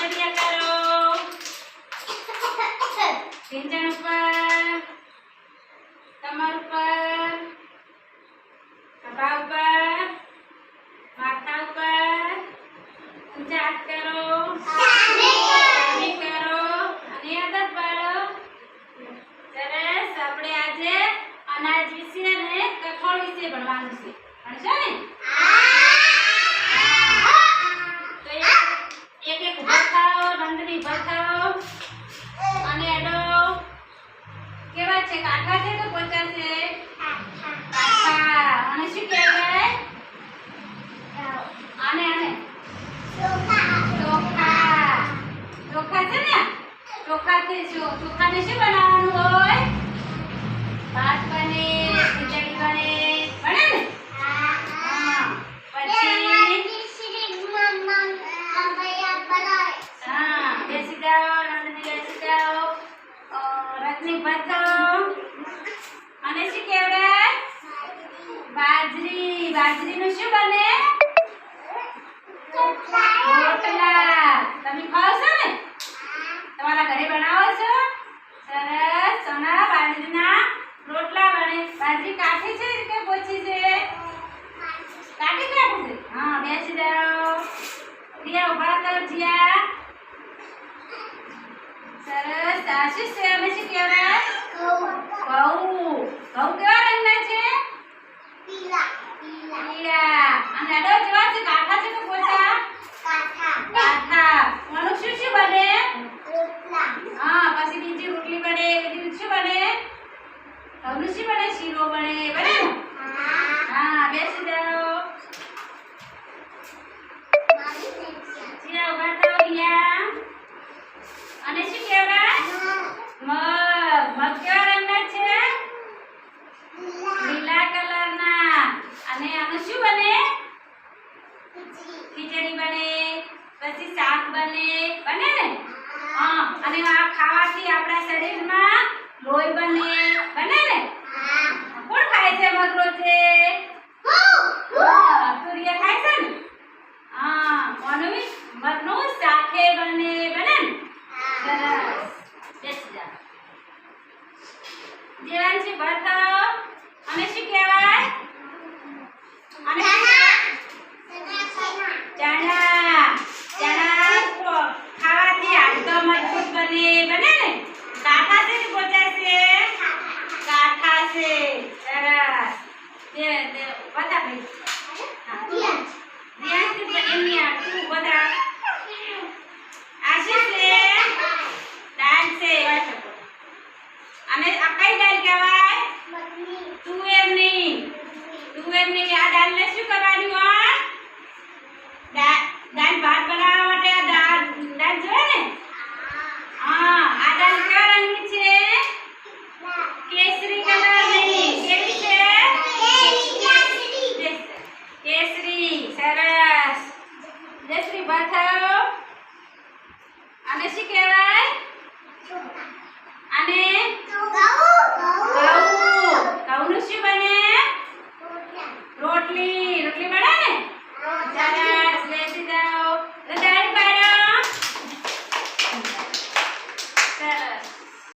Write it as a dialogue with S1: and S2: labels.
S1: આંગળીયા કરો. સિંચન ઉપર, કમર ઉપર ખભા ઉપર, માથા ઉપર. ઊંચા હાથ કરો.
S2: ચાલી
S1: કરો. અને આગળ પાડો. સરસ. આપણે આજે અનાજ વિશે અને કઠોળ વિશે ભણવાનું છે. ભણશો ને? છે? કાઠા છે કે પોચા છે? કાકા. અને શું કહેવાય? આને આને.
S2: ચોખા.
S1: ચોખા છે ભાત બને, ખીચડી બને. બને ને?
S2: હા.
S1: પછી હા બેસી જાઓ નંદની બેસી જાઓ અ, રત્ની ભથ્થો અને શું કહેવાય? બાજરી. બાજરીનું શું બને?
S2: રોટલા.
S1: તમે ખાવ છો ને? તમારા ઘરે બનાવો છો? સરસ. ચણા બાજરીના રોટલા બને. બાજરી કાઠી છે કે પોચી છે? કાઠી કાઠી છે હા, બેસી જાઓ. પ્રિયા ઊભા તો જીયા. સરસ. આશીષ છે? અમે શું કહેવાય? ઘઉં. ઘઉં કેવા રંગના છે?
S2: પીળા
S1: અને અડો જેવા છે કાઠા છે કે પોચા કાઠા. શું શું બને? હા પછી બીજી રોટલી બને બીજું શું બને? ઘઉંનું શું બને? શીરો બને. બને ને હા બેસી જાઓ જીયા ઊભા થાઓ અહીંયા અને શું કહેવાય મગ મગ કેવા રંગના છે
S2: લીલા
S1: કલરના અને આનું શું બને ખીચડી બને પછી શાક બને બને ને
S2: હા
S1: અને આ ખાવાથી આપણા શરીરમાં લોહી બને બને ને? કોણ ખાય છે મગરો રોજે આ છે ડાલ છે એવા શકો અને આ કઈ ડાલ કહેવાય? તુવેરની તુવેરની આ શું કરવાનું હોય? ડાલ ભાત બનાવવા માટે આ દાળ જોઈએ ને? હા. આ દાળ કયા છે? કેસરી કલર.